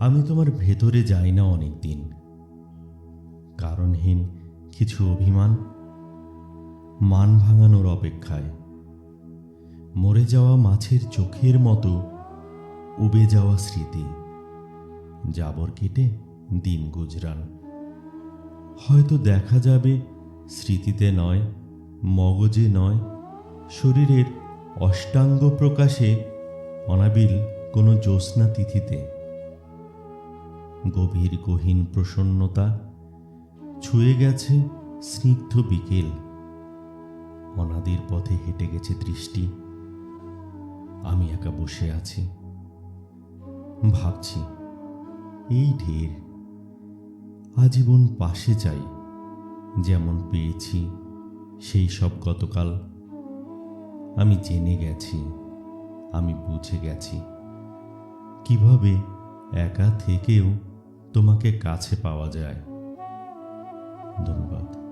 আমি তোমার ভেতরে যাই না অনেক দিন কারণহীন কিছু অভিমান, মান ভাঙানোর অপেক্ষায়। মরে যাওয়া মাছের চোখের মতো উবে যাওয়া স্মৃতি, জাবর কেটে দিন গুজরান। হয়তো দেখা যাবে স্মৃতিতে নয়, মগজে নয়, শরীরের অষ্টাঙ্গ প্রকাশে অনাবিল কোনো জ্যোৎস্না তিথিতে। গভীর গহীন প্রসন্নতা ছুঁয়ে গেছে স্নিগ্ধ বিকেল। অনাদির পথে হেঁটে গেছে দৃষ্টি। আমি একা বসে আছি। ভাবছি, এই ঢের আজীবন পাশে চাই যেমন পেয়েছি সেই সব গতকাল। আমি জেনে গেছি, আমি বুঝে গেছি। কীভাবে একা থেকেও তোমাকে কাছে পাওয়া যায়। ধন্যবাদ।